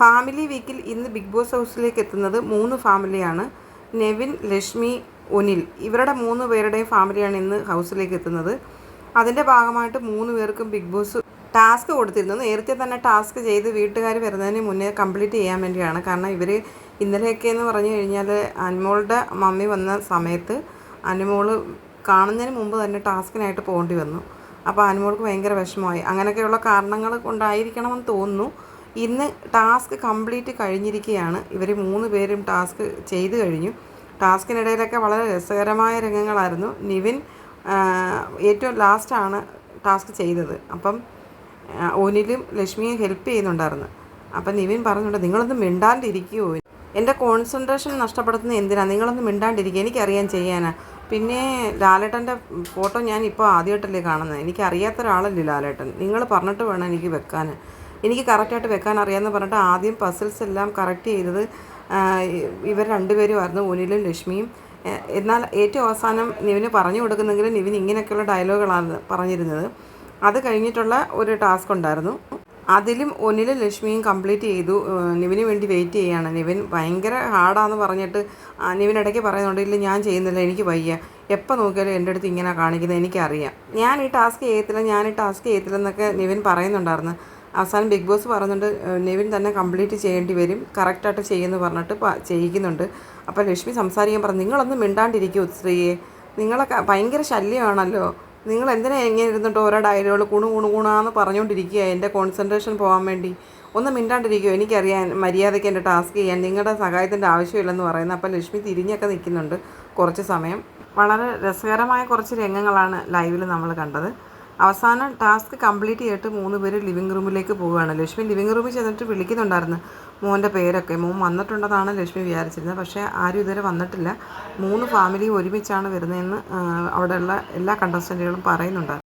Family വീക്കിൽ ഇന്ന് big boss ഹൗസിലേക്ക് എത്തുന്നത് മൂന്ന് ഫാമിലിയാണ്. നെവിൻ ലക്ഷ്മി ഒനിൽ. ഇവരുടെ മൂന്ന് പേരുടെയും ഫാമിലിയാണ് ഇന്ന് ഹൗസിലേക്ക് എത്തുന്നത്. അതിന്റെ ഭാഗമായിട്ട് മൂന്ന് പേർക്കും ബിഗ് ബോസ് ടാസ്ക് കൊടുത്തിരുന്നു. നേരത്തെ തന്നെ ടാസ്ക് ചെയ്ത് വീട്ടുകാർ വരുന്നതിന് മുന്നേ കംപ്ലീറ്റ് ചെയ്യാൻ വേണ്ടിയാണ്. കാരണം ഇവർ ഇന്നലെയൊക്കെ എന്ന് പറഞ്ഞു കഴിഞ്ഞാൽ അനുമോളുടെ മമ്മി വന്ന സമയത്ത് അനുമോൾ കാണുന്നതിന് മുമ്പ് തന്നെ ടാസ്കിനായിട്ട് പോകേണ്ടി വന്നു. അപ്പോൾ അനുമോൾക്ക് ഭയങ്കര വിഷമമായി. അങ്ങനെയൊക്കെയുള്ള കാരണങ്ങൾ കൊണ്ടായിരിക്കണമെന്ന് തോന്നുന്നു. ഇന്ന് ടാസ്ക് കംപ്ലീറ്റ് കഴിഞ്ഞിരിക്കുകയാണ്. ഇവർ മൂന്ന് പേരും ടാസ്ക് ചെയ്തു കഴിഞ്ഞു. ടാസ്കിനിടയിലൊക്കെ വളരെ രസകരമായ രംഗങ്ങളായിരുന്നു. നിവിൻ ഏറ്റവും ലാസ്റ്റാണ് ടാസ്ക് ചെയ്തത്. അപ്പം ഓനിലും ലക്ഷ്മിയും ഹെൽപ്പ് ചെയ്യുന്നുണ്ടായിരുന്നു. അപ്പം നിവിൻ പറഞ്ഞിട്ടുണ്ട് നിങ്ങളൊന്നും മിണ്ടാണ്ടിരിക്കുമോ എന്റെ കോൺസെൻട്രേഷൻ നഷ്ടപ്പെടുത്തുന്നത് എന്തിനാണ് നിങ്ങളൊന്നും മിണ്ടാണ്ടിരിക്കുക. എനിക്കറിയാൻ ചെയ്യാനാ. പിന്നെ ലാലേട്ടന്റെ ഫോട്ടോ ഞാൻ ഇപ്പോൾ ആദ്യമായിട്ടല്ലേ കാണുന്നത്. എനിക്കറിയാത്ത ഒരാളല്ലേ ലാലേട്ടൻ. നിങ്ങൾ പറഞ്ഞിട്ട് വേണം എനിക്ക് വെക്കാൻ. എനിക്ക് കറക്റ്റായിട്ട് വെക്കാൻ അറിയാമെന്ന് പറഞ്ഞിട്ട് ആദ്യം പസിൽസ് എല്ലാം കറക്റ്റ് ചെയ്തത് ഇവർ രണ്ടുപേരുമായിരുന്നു ഊനിലും ലക്ഷ്മിയും. എന്നാൽ ഏറ്റവും അവസാനം നിവിന് പറഞ്ഞു കൊടുക്കുന്നെങ്കിലും നിവിൻ ഇങ്ങനെയൊക്കെയുള്ള ഡയലോഗുകളാണ് പറഞ്ഞിരുന്നത്. അത് കഴിഞ്ഞിട്ടുള്ള ഒരു ടാസ്ക് ഉണ്ടായിരുന്നു. അതിലും ഒന്നിലും ലക്ഷ്മിയും കംപ്ലീറ്റ് ചെയ്തു. നിവിന് വേണ്ടി വെയിറ്റ് ചെയ്യാണ്. നിവിൻ ഭയങ്കര ഹാർഡാന്ന് പറഞ്ഞിട്ട് നിവിൻ ഇടയ്ക്ക് പറയുന്നുണ്ട് ഇല്ല ഞാൻ ചെയ്യുന്നില്ല എനിക്ക് വയ്യ. എപ്പോൾ നോക്കിയാലും എന്റെ അടുത്ത് ഇങ്ങനെ കാണിക്കുന്നത് എനിക്കറിയാം. ഞാൻ ഈ ടാസ്ക് ചെയ്യത്തില്ല ഞാൻ ഈ ടാസ്ക് ചെയ്യത്തില്ല എന്നൊക്കെ നിവിൻ പറയുന്നുണ്ടായിരുന്നു. അവസാനം ബിഗ് ബോസ് പറയുന്നുണ്ട് നിവിൻ തന്നെ കംപ്ലീറ്റ് ചെയ്യേണ്ടി വരും കറക്റ്റായിട്ട് ചെയ്യുമെന്ന് പറഞ്ഞിട്ട് ചെയ്യിക്കുന്നുണ്ട്. അപ്പോൾ ലക്ഷ്മി സംസാരിക്കാൻ പറഞ്ഞു നിങ്ങളൊന്നും മിണ്ടാണ്ടിരിക്കൂ സ്ത്രീയെ. നിങ്ങളൊക്കെ ഭയങ്കര ശല്യമാണല്ലോ. നിങ്ങൾ എന്തിനാ എങ്ങനെ ഇരുന്നിട്ട് ഓരോ ഡയലോഗ് കുണു കുണു കുണാന്ന് പറഞ്ഞുകൊണ്ടിരിക്കുക എന്റെ കോൺസെൻട്രേഷൻ പോകാൻ വേണ്ടി? ഒന്ന് മിണ്ടാണ്ടിരിക്കുമോ എനിക്കറിയാൻ മര്യാദയ്ക്ക് എന്റെ ടാസ്ക് ചെയ്യാൻ നിങ്ങളുടെ സഹായത്തിന്റെ ആവശ്യമില്ലെന്ന് പറയുന്നത് അപ്പോൾ ലക്ഷ്മി തിരിഞ്ഞൊക്കെ നിൽക്കുന്നുണ്ട് കുറച്ച് സമയം. വളരെ രസകരമായ കുറച്ച് രംഗങ്ങളാണ് ലൈവിൽ നമ്മൾ കണ്ടത്. അവസാനം ടാസ്ക് കംപ്ലീറ്റ് ചെയ്തിട്ട് മൂന്ന് പേര് ലിവിങ് റൂമിലേക്ക് പോവുകയാണ്. ലക്ഷ്മി ലിവിങ് റൂമിൽ ചെന്നിട്ട് വിളിക്കുന്നുണ്ടായിരുന്നു മോന്റെ പേരൊക്കെ. മോൻ വന്നിട്ടുണ്ടെന്നാണ് ലക്ഷ്മി വിചാരിച്ചിരുന്നത്. പക്ഷേ ആരും ഇതുവരെ വന്നിട്ടില്ല. മൂന്ന് ഫാമിലി ഒരുമിച്ചാണ് വരുന്നതെന്ന് അവിടെയുള്ള എല്ലാ കണ്ടസ്റ്റന്റുകളും പറയുന്നുണ്ടായിരുന്നു